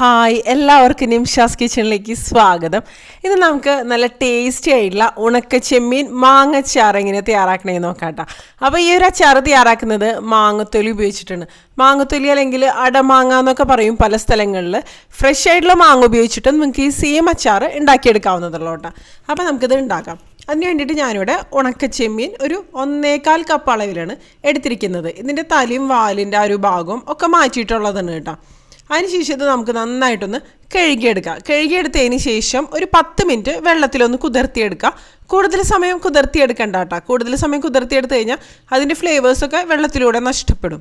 Hi എല്ലാവർക്കും നിംഷാസ് കിച്ചണിലേക്ക് സ്വാഗതം. ഇന്ന് നമുക്ക് നല്ല ടേസ്റ്റി ആയിട്ടുള്ള ഉണക്ക ചെമ്മീൻ മാങ്ങച്ചാറ് എങ്ങനെ നോക്കാം കേട്ടോ. അപ്പോൾ ഈ ഒരു അച്ചാറ് തയ്യാറാക്കുന്നത് മാങ്ങത്തൊലി ഉപയോഗിച്ചിട്ടാണ്. മാങ്ങത്തൊലി അല്ലെങ്കിൽ അടമാങ്ങ എന്നൊക്കെ പറയും പല സ്ഥലങ്ങളിൽ. ഫ്രഷ് ആയിട്ടുള്ള മാങ്ങ ഉപയോഗിച്ചിട്ട് നമുക്ക് ഈ സെയിം അച്ചാർ ഉണ്ടാക്കിയെടുക്കാവുന്നതുള്ളൂ കേട്ടോ. അപ്പോൾ നമുക്കിത് ഉണ്ടാക്കാം. അതിന് വേണ്ടിയിട്ട് ഞാനിവിടെ ഉണക്ക ചെമ്മീൻ ഒരു ഒന്നേകാൽ കപ്പ് അളവിലാണ് എടുത്തിരിക്കുന്നത്. ഇതിന്റെ തലയും വാലിന്റെ ആ ഒരു ഭാഗവും ഒക്കെ മാറ്റിയിട്ടുള്ളതാണ് കേട്ടോ. അതിനുശേഷം ഇത് നമുക്ക് നന്നായിട്ടൊന്ന് കഴുകിയെടുക്കാം. കഴുകിയെടുത്തതിന് ശേഷം ഒരു പത്ത് മിനിറ്റ് വെള്ളത്തിലൊന്ന് കുതിർത്തിയെടുക്കുക. കൂടുതൽ സമയം കുതിർത്തിയെടുക്കണ്ട കേട്ടോ കൂടുതൽ സമയം കുതിർത്തിയെടുത്ത് കഴിഞ്ഞാൽ അതിന്റെ ഫ്ലേവേഴ്സൊക്കെ വെള്ളത്തിലൂടെ നഷ്ടപ്പെടും.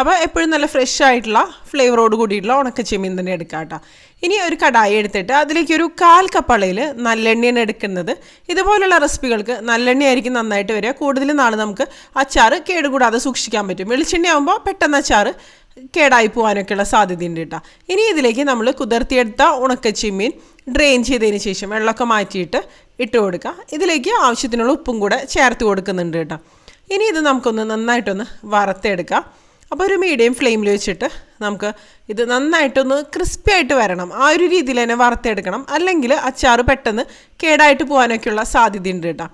അപ്പോൾ എപ്പോഴും നല്ല ഫ്രഷ് ആയിട്ടുള്ള ഫ്ലേവറോട് കൂടിയിട്ടുള്ള ഉണക്ക ചെമ്മീൻ തന്നെ എടുക്കാം കേട്ടോ ഇനി ഒരു കടായി എടുത്തിട്ട് അതിലേക്ക് ഒരു കാൽ കപ്പളയിൽ നല്ലെണ്ണയാണ് എടുക്കുന്നത്. ഇതുപോലുള്ള റെസിപ്പികൾക്ക് നല്ലെണ്ണയായിരിക്കും നന്നായിട്ട് വരിക. കൂടുതൽ നാൾ നമുക്ക് അച്ചാറ് കേടുകൂടാതെ സൂക്ഷിക്കാൻ പറ്റും. വെളിച്ചെണ്ണ ആകുമ്പോൾ പെട്ടെന്ന് അച്ചാറ് കേടായി പോകാനൊക്കെയുള്ള സാധ്യതയുണ്ട് കേട്ടോ. ഇനി ഇതിലേക്ക് നമ്മൾ കുതിർത്തിയെടുത്ത ഉണക്കച്ചിമ്മീൻ ഡ്രെയിൻ ചെയ്തതിന് ശേഷം വെള്ളമൊക്കെ മാറ്റിയിട്ട് ഇട്ട് കൊടുക്കുക. ഇതിലേക്ക് ആവശ്യത്തിനുള്ള ഉപ്പും കൂടെ ചേർത്ത് കൊടുക്കുന്നുണ്ട് കേട്ടോ. ഇനി ഇത് നമുക്കൊന്ന് നന്നായിട്ടൊന്ന് വറുത്തെടുക്കാം. അപ്പോൾ ഒരു മീഡിയം ഫ്ലെയിമിൽ വെച്ചിട്ട് നമുക്ക് ഇത് നന്നായിട്ടൊന്ന് ക്രിസ്പി ആയിട്ട് വരണം. ആ ഒരു രീതിയിൽ തന്നെ വറുത്തെടുക്കണം. അല്ലെങ്കിൽ അച്ചാറ് പെട്ടെന്ന് കേടായിട്ട് പോകാനൊക്കെയുള്ള സാധ്യതയുണ്ട് കേട്ടോ.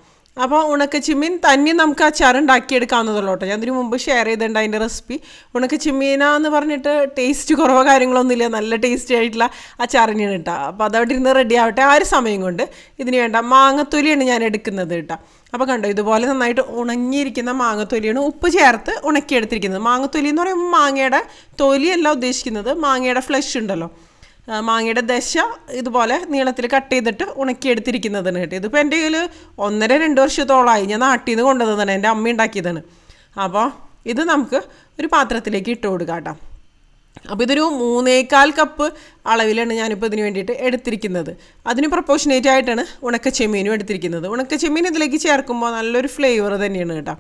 അപ്പോൾ ഉണക്ക ചിമ്മീൻ തന്നെ നമുക്ക് അച്ചാർ ഉണ്ടാക്കിയെടുക്കാവുന്നതുള്ളൂ കേട്ടോ ഞാൻ ഇതിന് മുമ്പ് ഷെയർ ചെയ്തിട്ടുണ്ട് അതിന്റെ റെസിപ്പി ഉണക്ക ചിമ്മീന എന്ന് പറഞ്ഞിട്ട് ടേസ്റ്റ് കുറവോ കാര്യങ്ങളൊന്നുമില്ല. നല്ല ടേസ്റ്റി ആയിട്ടുള്ള അച്ചാർ തന്നെയാണ് കേട്ടോ. അപ്പോൾ അതവിടെ ഇരുന്ന് റെഡി ആവട്ടെ. ആ ഒരു സമയം കൊണ്ട് ഇതിന് വേണ്ട മാങ്ങത്തൊലിയാണ് ഞാൻ എടുക്കുന്നത് കേട്ടോ. അപ്പോൾ കണ്ടോ ഇതുപോലെ നന്നായിട്ട് ഉണങ്ങിയിരിക്കുന്ന മാങ്ങത്തൊലിയാണ് ഉപ്പ് ചേർത്ത് ഉണക്കിയെടുത്തിരിക്കുന്നത്. മാങ്ങത്തൊലി എന്ന് പറയുമ്പോൾ മാങ്ങയുടെ തൊലിയല്ല ഉദ്ദേശിക്കുന്നത്. മാങ്ങയുടെ ഫ്ലഷ് ഉണ്ടല്ലോ. മാങ്ങയുടെ ദശ ഇതുപോലെ നീളത്തിൽ കട്ട് ചെയ്തിട്ട് ഉണക്കിയെടുത്തിരിക്കുന്നതാണ് കേട്ടോ. ഇതിപ്പോൾ എന്റെ കയ്യിൽ ഒന്നര രണ്ട് വർഷത്തോളമായി ഞാൻ നാട്ടിൽ നിന്ന് കൊണ്ടുവന്നതാണ് എന്റെ അമ്മ ഉണ്ടാക്കിയതാണ്. അപ്പോൾ ഇത് നമുക്ക് ഒരു പാത്രത്തിലേക്ക് ഇട്ട് കൊടുക്കാം കേട്ടോ. അപ്പോൾ ഇതൊരു മൂന്നേകാൽ കപ്പ് അളവിലാണ് ഞാനിപ്പോൾ ഇതിന് വേണ്ടിയിട്ട് എടുത്തിരിക്കുന്നത്. അതിന് പ്രപ്പോർഷനേറ്റ് ആയിട്ടാണ് ഉണക്ക ചെമ്മീനും എടുത്തിരിക്കുന്നത്. ഉണക്ക ചെമ്മീൻ ഇതിലേക്ക് ചേർക്കുമ്പോൾ നല്ലൊരു ഫ്ലേവർ തന്നെയാണ് കേട്ടോ.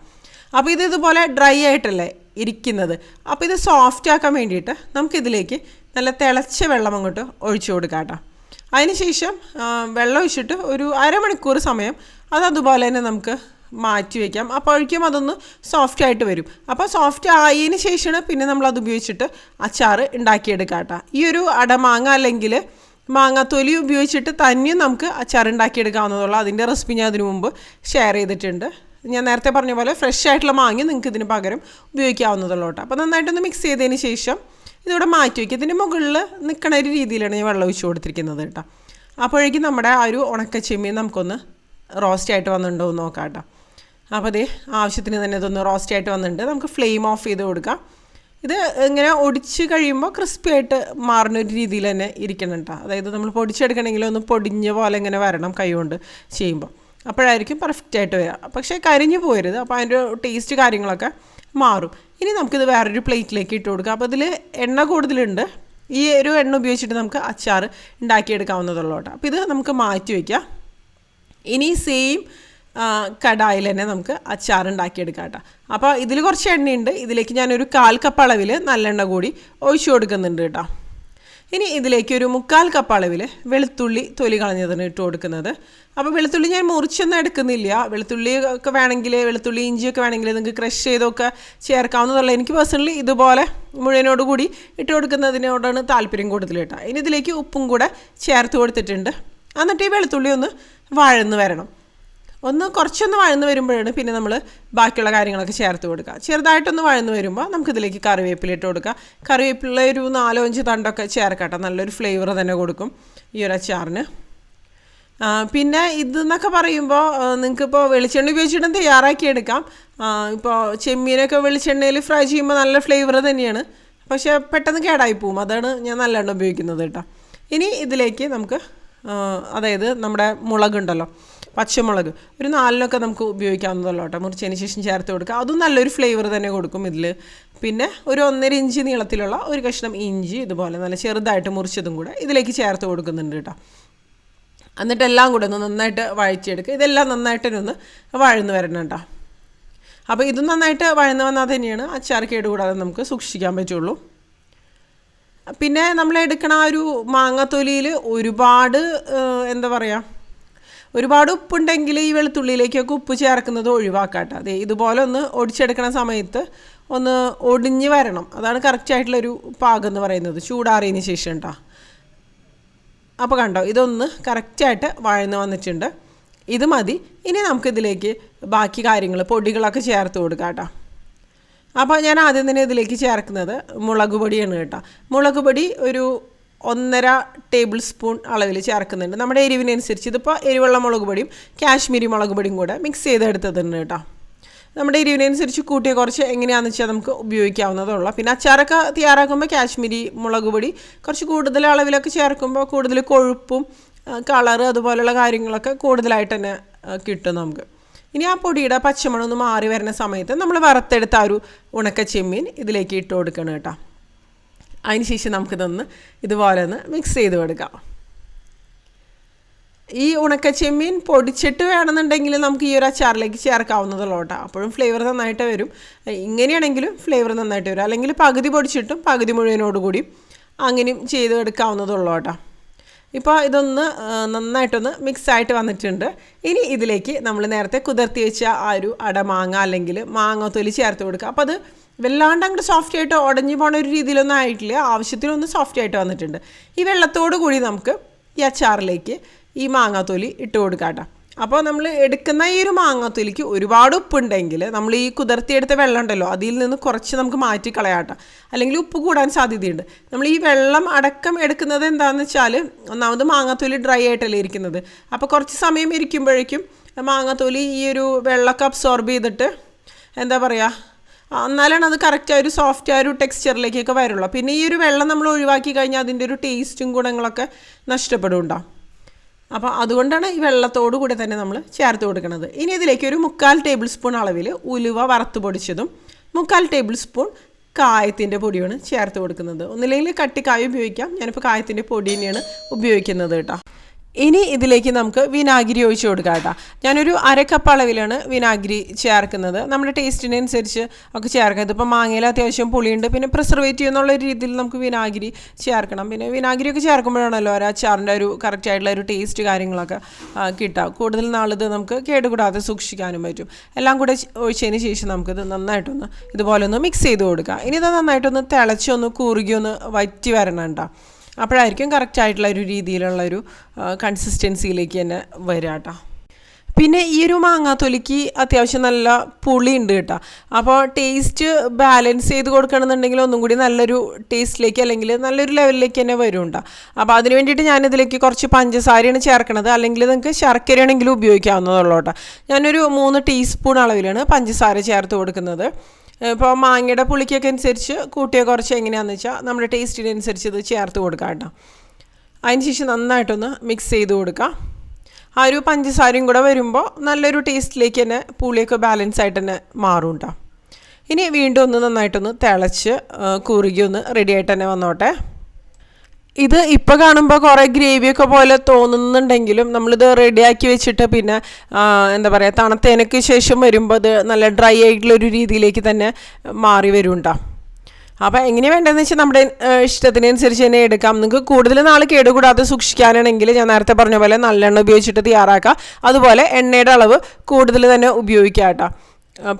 അപ്പോൾ ഇത് ഇതുപോലെ ഡ്രൈ ആയിട്ടല്ലേ ഇരിക്കുന്നത്. അപ്പോൾ ഇത് സോഫ്റ്റ് ആക്കാൻ വേണ്ടിയിട്ട് നമുക്കിതിലേക്ക് നല്ല തിളച്ച വെള്ളം അങ്ങോട്ട് ഒഴിച്ചു കൊടുക്കാം കേട്ടോ. അതിനുശേഷം വെള്ളം ഒഴിച്ചിട്ട് ഒരു അരമണിക്കൂർ സമയം അത് അതുപോലെ തന്നെ നമുക്ക് മാറ്റി വയ്ക്കാം അപ്പോഴേക്കും അതൊന്ന് സോഫ്റ്റ് ആയിട്ട് വരും. അപ്പോൾ സോഫ്റ്റ് ആയതിന് ശേഷമാണ് പിന്നെ നമ്മൾ അത് ഉപയോഗിച്ചിട്ട് അച്ചാർ ഉണ്ടാക്കിയെടുക്കാം കേട്ടോ. ഈ ഒരു അടമാങ്ങ അല്ലെങ്കിൽ മാങ്ങ തൊലി ഉപയോഗിച്ചിട്ട് തന്നെയും നമുക്ക് അച്ചാർ ഉണ്ടാക്കിയെടുക്കാവുന്നതുള്ളൂ അതിന്റെ റെസിപ്പി ഞാൻ അതിനു മുമ്പ് ഷെയർ ചെയ്തിട്ടുണ്ട്. ഞാൻ നേരത്തെ പറഞ്ഞ പോലെ ഫ്രഷ് ആയിട്ടുള്ള മാങ്ങ നിങ്ങൾക്ക് ഇതിന് പകരം ഉപയോഗിക്കാവുന്നതുള്ളൂ കേട്ടോ. അപ്പോൾ നന്നായിട്ടൊന്ന് മിക്സ് ചെയ്തതിന് ശേഷം ഇതിവിടെ മാറ്റി വയ്ക്കുക ഇതിന്റെ മുകളിൽ നിൽക്കണ ഒരു രീതിയിലാണ് ഞാൻ വെള്ളം ഒഴിച്ച് കൊടുത്തിരിക്കുന്നത് കേട്ടോ. അപ്പോഴേക്കും നമ്മുടെ ആ ഒരു ഉണക്ക ചെമ്മീൻ നമുക്കൊന്ന് റോസ്റ്റ് ആയിട്ട് വന്നിട്ടുണ്ടോ എന്ന് നോക്കാം കേട്ടോ. അപ്പോൾ അതേ ആവശ്യത്തിന് തന്നെ ഇതൊന്ന് റോസ്റ്റ് ആയിട്ട് വന്നിട്ടുണ്ട്. നമുക്ക് ഫ്ലെയിം ഓഫ് ചെയ്ത് കൊടുക്കാം. ഇത് ഇങ്ങനെ ഒടിച്ച് കഴിയുമ്പോൾ ക്രിസ്പി ആയിട്ട് മാറുന്ന ഒരു രീതിയിൽ തന്നെ ഇരിക്കണം അതായത് നമ്മൾ പൊടിച്ചെടുക്കണമെങ്കിൽ ഒന്ന് പൊടിഞ്ഞ പോലെ ഇങ്ങനെ വരണം കൈ കൊണ്ട് ചെയ്യുമ്പോൾ. അപ്പോഴായിരിക്കും പെർഫെക്റ്റ് ആയിട്ട് വരിക. പക്ഷേ കരിഞ്ഞു പോരുത്. അപ്പോൾ അതിന്റെ ടേസ്റ്റ് കാര്യങ്ങളൊക്കെ മാറും. ഇനി നമുക്കിത് വേറൊരു പ്ലേറ്റിലേക്ക് ഇട്ട് കൊടുക്കാം. അപ്പോൾ ഇതിൽ എണ്ണ കൂടുതലുണ്ട്. ഈ ഒരു എണ്ണ ഉപയോഗിച്ചിട്ട് നമുക്ക് അച്ചാർ ഉണ്ടാക്കിയെടുക്കാവുന്നതുള്ളൂ കേട്ടോ അപ്പോൾ ഇത് നമുക്ക് മാറ്റി വയ്ക്കാം. ഇനി സെയിം കടായിൽ തന്നെ നമുക്ക് അച്ചാർ ഉണ്ടാക്കിയെടുക്കാം കേട്ടോ അപ്പോൾ ഇതിൽ കുറച്ച് എണ്ണയുണ്ട്. ഇതിലേക്ക് ഞാനൊരു കാൽ കപ്പ് അളവിൽ നല്ലെണ്ണ കൂടി ഒഴിച്ചു കൊടുക്കുന്നുണ്ട് കേട്ടോ. ഇനി ഇതിലേക്ക് ഒരു മുക്കാൽ കപ്പ് അളവിൽ വെളുത്തുള്ളി തൊലി കളഞ്ഞതിന് ഇട്ട് കൊടുക്കുന്നത്. അപ്പോൾ വെളുത്തുള്ളി ഞാൻ മുറിച്ചൊന്നും എടുക്കുന്നില്ല. വെളുത്തുള്ളി ഒക്കെ വേണമെങ്കിൽ വെളുത്തുള്ളി ഇഞ്ചിയൊക്കെ വേണമെങ്കിൽ നിങ്ങൾക്ക് ക്രഷ് ചെയ്തൊക്കെ ചേർക്കാവുന്നതല്ല. എനിക്ക് പേഴ്സണലി ഇതുപോലെ മുഴുവനോട് കൂടി ഇട്ട് കൊടുക്കുന്നതിനോടാണ് താല്പര്യം കൂടുതൽ കേട്ടോ. ഇനി ഇതിലേക്ക് ഉപ്പും കൂടെ ചേർത്ത് കൊടുത്തിട്ടുണ്ട്. എന്നിട്ട് ഈ വെളുത്തുള്ളി ഒന്ന് വഴന്ന് വരണം. ഒന്ന് കുറച്ചൊന്ന് വഴന്ന് വരുമ്പോഴാണ് പിന്നെ നമ്മൾ ബാക്കിയുള്ള കാര്യങ്ങളൊക്കെ ചേർത്ത് കൊടുക്കുക. ചെറുതായിട്ടൊന്ന് വഴന്ന് വരുമ്പോൾ നമുക്കിതിലേക്ക് കറിവേപ്പില ഇട്ട് കൊടുക്കുക. കറിവേപ്പില ഒരു നാലോ അഞ്ച് തണ്ടൊക്കെ ചേർക്കട്ടെ. നല്ലൊരു ഫ്ലേവർ തന്നെ കൊടുക്കും ഈ ഒരു അച്ചാറിന്. പിന്നെ ഇതെന്നൊക്കെ പറയുമ്പോൾ നിങ്ങൾക്കിപ്പോൾ വെളിച്ചെണ്ണ ഉപയോഗിച്ചിട്ടും തയ്യാറാക്കി എടുക്കാം. ഇപ്പോൾ ചെമ്മീനൊക്കെ വെളിച്ചെണ്ണയിൽ ഫ്രൈ ചെയ്യുമ്പോൾ നല്ല ഫ്ലേവർ തന്നെയാണ്. പക്ഷേ പെട്ടെന്ന് കേടായി പോവും. അതാണ് ഞാൻ നല്ലെണ്ണ ഉപയോഗിക്കുന്നത് കേട്ടോ. ഇനി ഇതിലേക്ക് നമുക്ക് അതായത് നമ്മുടെ മുളകുണ്ടല്ലോ. പച്ചമുളക്. ഒരു നാലിനൊക്കെ നമുക്ക് ഉപയോഗിക്കാവുന്നതല്ലോ കേട്ടോ. മുറിച്ചതിന് ശേഷം ചേർത്ത് കൊടുക്കുക. അതും നല്ലൊരു ഫ്ലേവർ തന്നെ കൊടുക്കും ഇതിൽ പിന്നെ ഒരു ഒന്നര ഇഞ്ച് നീളത്തിലുള്ള ഒരു കഷ്ണം ഇഞ്ചി ഇതുപോലെ നല്ല ചെറുതായിട്ട് മുറിച്ചതും കൂടെ ഇതിലേക്ക് ചേർത്ത് കൊടുക്കുന്നുണ്ട് കേട്ടോ. എന്നിട്ട് എല്ലാം കൂടെ ഒന്ന് നന്നായിട്ട് വഴച്ചെടുക്കുക ഇതെല്ലാം നന്നായിട്ട് ഒന്ന് വഴന്ന് വരണം കേട്ടോ. അപ്പോൾ ഇത് നന്നായിട്ട് വഴന്ന് വന്നാൽ തന്നെയാണ്. അച്ചാർ കേടുകൂടാതെ നമുക്ക് സൂക്ഷിക്കാൻ പറ്റുള്ളൂ. പിന്നെ നമ്മൾ എടുക്കണ ആ ഒരു മാങ്ങാത്തൊലിയിൽ ഒരുപാട് എന്താ പറയുക ഒരുപാട് ഉപ്പുണ്ടെങ്കിൽ ഈ വെളുത്തുള്ളിയിലേക്കൊക്കെ ഉപ്പ് ചേർക്കുന്നത് ഒഴിവാക്കാട്ടോ. അതെ ഇതുപോലെ ഒന്ന് ഒടിച്ചെടുക്കണ സമയത്ത് ഒന്ന് ഒടിഞ്ഞ് വരണം. അതാണ് കറക്റ്റ് ആയിട്ടുള്ളൊരു പാകം എന്ന് പറയുന്നത്. ചൂടാറിയതിന് ശേഷം കേട്ടോ അപ്പോൾ കണ്ടോ ഇതൊന്ന് കറക്റ്റായിട്ട് വഴന്ന് വന്നിട്ടുണ്ട്. ഇത് മതി. ഇനി നമുക്കിതിലേക്ക് ബാക്കി കാര്യങ്ങൾ പൊടികളൊക്കെ ചേർത്ത് കൊടുക്കാം കേട്ടോ അപ്പോൾ ഞാൻ ആദ്യം തന്നെ ഇതിലേക്ക് ചേർക്കുന്നത് മുളക് പൊടിയാണ് കേട്ടോ. മുളക് പൊടി ഒരു ഒന്നര ടേബിൾ സ്പൂൺ അളവിൽ ചേർക്കുന്നുണ്ട്. നമ്മുടെ എരിവിനനുസരിച്ച് ഇതിപ്പോൾ എരിവുള്ള മുളക് പൊടിയും കാശ്മീരി മുളക് പൊടിയും കൂടെ മിക്സ് ചെയ്തെടുത്തതുണ്ട് കേട്ടോ. നമ്മുടെ എരിവിനനുസരിച്ച് കൂട്ടിയ കുറച്ച് എങ്ങനെയാണെന്ന് വെച്ചാൽ നമുക്ക് ഉപയോഗിക്കാവുന്നതുള്ളൂ പിന്നെ അച്ചാറൊക്കെ തയ്യാറാക്കുമ്പോൾ കാശ്മീരി മുളക് പൊടി കുറച്ച് കൂടുതൽ അളവിലൊക്കെ ചേർക്കുമ്പോൾ കൂടുതൽ കൊഴുപ്പും കളറ് അതുപോലെയുള്ള കാര്യങ്ങളൊക്കെ കൂടുതലായിട്ട് തന്നെ കിട്ടും നമുക്ക്. ഇനി ആ പൊടിയുടെ പച്ചമണം ഒന്ന് മാറി വരുന്ന സമയത്ത് നമ്മൾ വറുത്തെടുത്ത ആ ഒരു ഉണക്ക ചെമ്മീൻ ഇതിലേക്ക് ഇട്ട് കൊടുക്കണം കേട്ടോ. അതിന് ശേഷം നമുക്കിതൊന്ന് ഇതുപോലെ ഒന്ന് മിക്സ് ചെയ്ത് കൊടുക്കാം. ഈ ഉണക്ക ചെമ്മീൻ പൊടിച്ചിട്ട് വേണമെന്നുണ്ടെങ്കിൽ നമുക്ക് ഈ ഒരു അച്ചാറിലേക്ക് ചേർക്കാവുന്നതുള്ളൂ കേട്ടോ. അപ്പോഴും ഫ്ലേവർ നന്നായിട്ട് വരും. ഇങ്ങനെയാണെങ്കിലും ഫ്ലേവർ നന്നായിട്ട് വരും. അല്ലെങ്കിൽ പകുതി പൊടിച്ചിട്ടും പകുതി മുഴുവനോടുകൂടി അങ്ങനെയും ചെയ്ത് എടുക്കാവുന്നതുള്ളൂ കേട്ടോ. ഇപ്പോൾ ഇതൊന്ന് നന്നായിട്ടൊന്ന് മിക്സ് ആയിട്ട് വന്നിട്ടുണ്ട്. ഇനി ഇതിലേക്ക് നമ്മൾ നേരത്തെ കുതിർത്തി വെച്ച ആ ഒരു അടമാങ്ങ അല്ലെങ്കിൽ മാങ്ങ തൊലി ചേർത്ത് കൊടുക്കുക. അപ്പോൾ അത് വല്ലാണ്ട് അങ്ങോട്ട് സോഫ്റ്റ് ആയിട്ട് ഉടഞ്ഞു പോണ ഒരു രീതിയിലൊന്നും ആയിട്ടില്ല. ആവശ്യത്തിനൊന്ന് സോഫ്റ്റ് ആയിട്ട് വന്നിട്ടുണ്ട്. ഈ വെള്ളത്തോട് കൂടി നമുക്ക് ഈ അച്ചാറിലേക്ക് ഈ മാങ്ങാത്തൊലി ഇട്ട് കൊടുക്കാട്ടോ അപ്പോൾ നമ്മൾ എടുക്കുന്ന ഈ ഒരു മാങ്ങാത്തൊലിക്ക് ഒരുപാട് ഉപ്പുണ്ടെങ്കിൽ നമ്മൾ ഈ കുതിർത്തിയെടുത്ത വെള്ളം ഉണ്ടല്ലോ അതിൽ നിന്ന് കുറച്ച് നമുക്ക് മാറ്റി കളയാട്ടോ അല്ലെങ്കിൽ ഉപ്പ് കൂടാൻ സാധ്യതയുണ്ട്. നമ്മൾ ഈ വെള്ളം അടക്കം എടുക്കുന്നത് എന്താണെന്ന് വെച്ചാൽ ഒന്നാമത് മാങ്ങാത്തൊലി ഡ്രൈ ആയിട്ടല്ലേ ഇരിക്കുന്നത്. അപ്പോൾ കുറച്ച് സമയം ഇരിക്കുമ്പോഴേക്കും മാങ്ങാത്തൊലി ഈ ഒരു വെള്ളമൊക്കെ അബ്സോർബ് ചെയ്തിട്ട് എന്താ പറയുക എന്നാലാണ് അത് കറക്റ്റ് ആ ഒരു സോഫ്റ്റ് ആ ഒരു ടെക്സ്ചറിലേക്കൊക്കെ വരുള്ളൂ. പിന്നെ ഈ ഒരു വെള്ളം നമ്മൾ ഒഴിവാക്കി കഴിഞ്ഞാൽ അതിന്റെ ഒരു ടേസ്റ്റും ഗുണങ്ങളൊക്കെ നഷ്ടപ്പെടുന്നുണ്ടാവും അപ്പോൾ അതുകൊണ്ടാണ് ഈ വെള്ളത്തോടു കൂടി തന്നെ നമ്മൾ ചേർത്ത് കൊടുക്കുന്നത്. ഇനി ഇതിലേക്ക് ഒരു മുക്കാൽ ടേബിൾ സ്പൂൺ അളവിൽ ഉലുവ വറുത്ത് പൊടിച്ചതും മുക്കാൽ ടേബിൾ സ്പൂൺ കായത്തിന്റെ പൊടിയാണ് ചേർത്ത് കൊടുക്കുന്നത്. ഒന്നില്ലെങ്കിൽ കട്ടിക്കായ ഉപയോഗിക്കാം. ഞാനിപ്പോൾ കായത്തിന്റെ പൊടി തന്നെയാണ് ഉപയോഗിക്കുന്നത് കേട്ടോ. ഇനി ഇതിലേക്ക് നമുക്ക് വിനാഗിരി ഒഴിച്ച് കൊടുക്കാം കേട്ടോ. ഞാനൊരു അരക്കപ്പ് കപ്പ് അളവിലാണ് വിനാഗിരി ചേർക്കുന്നത്. നമ്മുടെ ടേസ്റ്റിനനുസരിച്ച് ഒക്കെ ചേർക്കാം. ഇതിപ്പോൾ മാങ്ങയിൽ അത്യാവശ്യം പുളിയുണ്ട്. പിന്നെ പ്രിസർവേറ്റീവ് എന്നുള്ള രീതിയിൽ നമുക്ക് വിനാഗിരി ചേർക്കണം. പിന്നെ വിനാഗിരി ഒക്കെ ചേർക്കുമ്പോഴാണല്ലോ ഒരു അച്ചാറിന്റെ ഒരു കറക്റ്റ് ആയിട്ടുള്ള ഒരു ടേസ്റ്റ് കാര്യങ്ങളൊക്കെ കിട്ടുക. കൂടുതൽ നാളിത് നമുക്ക് കേടുകൂടാതെ സൂക്ഷിക്കാനും പറ്റും. എല്ലാം കൂടെ ഒഴിച്ചതിന് ശേഷം നമുക്കിത് നന്നായിട്ടൊന്ന് ഇതുപോലെ ഒന്ന് മിക്സ് ചെയ്ത് കൊടുക്കുക ഇനി ഇത് നന്നായിട്ടൊന്ന് തിളച്ചൊന്ന് കുറുകി ഒന്ന് വറ്റി വരണം കേട്ടോ. അപ്പോഴായിരിക്കും കറക്റ്റ് ആയിട്ടുള്ള ഒരു രീതിയിലുള്ള ഒരു കൺസിസ്റ്റൻസിയിലേക്ക് തന്നെ വരിക കേട്ടോ പിന്നെ ഈ ഒരു മാങ്ങാത്തൊലിക്ക് അത്യാവശ്യം നല്ല പുളി ഉണ്ട് കേട്ടോ. അപ്പോൾ ടേസ്റ്റ് ബാലൻസ് ചെയ്ത് കൊടുക്കണമെന്നുണ്ടെങ്കിൽ ഒന്നും കൂടി നല്ലൊരു ടേസ്റ്റിലേക്ക് അല്ലെങ്കിൽ നല്ലൊരു ലെവലിലേക്ക് തന്നെ വരും കേട്ടോ അപ്പോൾ അതിന് വേണ്ടിയിട്ട് ഞാനിതിലേക്ക് കുറച്ച് പഞ്ചസാരയാണ് ചേർക്കണത്. അല്ലെങ്കിൽ നിങ്ങൾക്ക് ശർക്കരയാണെങ്കിലും ഉപയോഗിക്കാവുന്നതുള്ളൂ കേട്ടോ ഞാനൊരു മൂന്ന് ടീസ്പൂൺ അളവിലാണ് പഞ്ചസാര ചേർത്ത് കൊടുക്കുന്നത്. ഇപ്പോൾ മാങ്ങയുടെ പുളിക്കൊക്കെ അനുസരിച്ച് കൂട്ടിയ കുറച്ച് എങ്ങനെയാണെന്ന് വെച്ചാൽ നമ്മുടെ ടേസ്റ്റിനനുസരിച്ച് ഇത് ചേർത്ത് കൊടുക്കാം കേട്ടോ. അതിന് ശേഷം നന്നായിട്ടൊന്ന് മിക്സ് ചെയ്ത് കൊടുക്കാം. ആ ഒരു പഞ്ചസാരയും കൂടെ വരുമ്പോൾ നല്ലൊരു ടേസ്റ്റിലേക്ക് തന്നെ പുളിയൊക്കെ ബാലൻസ് ആയിട്ട് തന്നെ മാറും കേട്ടോ ഇനി വീണ്ടും ഒന്ന് നന്നായിട്ടൊന്ന് തിളച്ച് കുറുകി ഒന്ന് റെഡി ആയിട്ട് തന്നെ വന്നോട്ടെ. ഇത് ഇപ്പോൾ കാണുമ്പോൾ കുറേ ഗ്രേവിയൊക്കെ പോലെ തോന്നുന്നുണ്ടെങ്കിലും നമ്മളിത് റെഡിയാക്കി വെച്ചിട്ട് പിന്നെ എന്താ പറയുക തണുത്തതിനൊക്കെ ശേഷം വരുമ്പോൾ അത് നല്ല ഡ്രൈ ആയിട്ടുള്ളൊരു രീതിയിലേക്ക് തന്നെ മാറി വരും കേട്ടോ അപ്പോൾ എങ്ങനെ വേണ്ടതെന്ന് വെച്ചാൽ നമ്മുടെ ഇഷ്ടത്തിനനുസരിച്ച് തന്നെ എടുക്കാം. നിങ്ങൾക്ക് കൂടുതൽ നാൾ കേടുകൂടാതെ സൂക്ഷിക്കാനാണെങ്കിൽ ഞാൻ നേരത്തെ പറഞ്ഞ പോലെ നല്ലെണ്ണ ഉപയോഗിച്ചിട്ട് തയ്യാറാക്കാം. അതുപോലെ എണ്ണയുടെ അളവ് കൂടുതൽ തന്നെ ഉപയോഗിക്കാം കേട്ടോ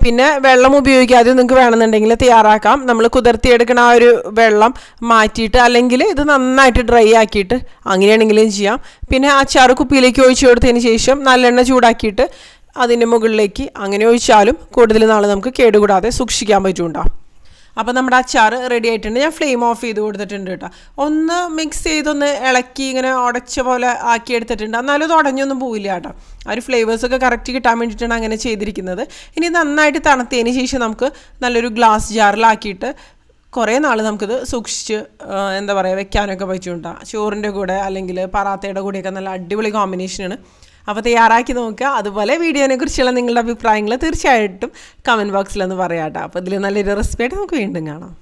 പിന്നെ വെള്ളം ഉപയോഗിക്കാതെ നിങ്ങൾക്ക് വേണമെന്നുണ്ടെങ്കിൽ തയ്യാറാക്കാം. നമ്മൾ കുതിർത്തിയെടുക്കുന്ന ആ ഒരു വെള്ളം മാറ്റിയിട്ട് അല്ലെങ്കിൽ ഇത് നന്നായിട്ട് ഡ്രൈ ആക്കിയിട്ട് അങ്ങനെയാണെങ്കിലും ചെയ്യാം. പിന്നെ ആ ചാറ് കുപ്പിയിലേക്ക് ഒഴിച്ചു കൊടുത്തതിന് ശേഷം നല്ലെണ്ണ ചൂടാക്കിയിട്ട് അതിന്റെ മുകളിലേക്ക് അങ്ങനെ ഒഴിച്ചാലും കൂടുതൽ നാൾ നമുക്ക് കേടുകൂടാതെ സൂക്ഷിക്കാൻ പറ്റുണ്ടാവും അപ്പോൾ നമ്മുടെ അച്ചാർ റെഡി ആയിട്ടുണ്ട്. ഞാൻ ഫ്ലെയിം ഓഫ് ചെയ്ത് കൊടുത്തിട്ടുണ്ട് കേട്ടോ. ഒന്ന് മിക്സ് ചെയ്തൊന്ന് ഇളക്കി ഇങ്ങനെ ഉടച്ച പോലെ ആക്കി എടുത്തിട്ടുണ്ട്. എന്നാലും ഇത് ഉടഞ്ഞൊന്നും പോവില്ല കേട്ടോ. ആ ഒരു ഫ്ലേവേഴ്സൊക്കെ കറക്റ്റ് കിട്ടാൻ വേണ്ടിയിട്ടാണ് അങ്ങനെ ചെയ്തിരിക്കുന്നത്. ഇനി നന്നായിട്ട് തണുത്തതിന് ശേഷം നമുക്ക് നല്ലൊരു ഗ്ലാസ് ജാറിലാക്കിയിട്ട് കുറേ നാൾ നമുക്കിത് സൂക്ഷിച്ച് എന്താ പറയുക വെക്കാനൊക്കെ പറ്റുണ്ടാ ചോറിന്റെ കൂടെ അല്ലെങ്കിൽ പറാത്തയുടെ കൂടെയൊക്കെ നല്ല അടിപൊളി കോമ്പിനേഷനാണ് അപ്പോൾ തയ്യാറാക്കി നോക്കുക. അതുപോലെ വീഡിയോനെ കുറിച്ചുള്ള നിങ്ങളുടെ അഭിപ്രായങ്ങൾ തീർച്ചയായിട്ടും കമന്റ് ബോക്സിലൊന്ന് പറയാം കേട്ടോ അപ്പോൾ ഇതിൽ നല്ലൊരു റെസിപ്പി ആയിട്ട് നമുക്ക് വീണ്ടും കാണാം.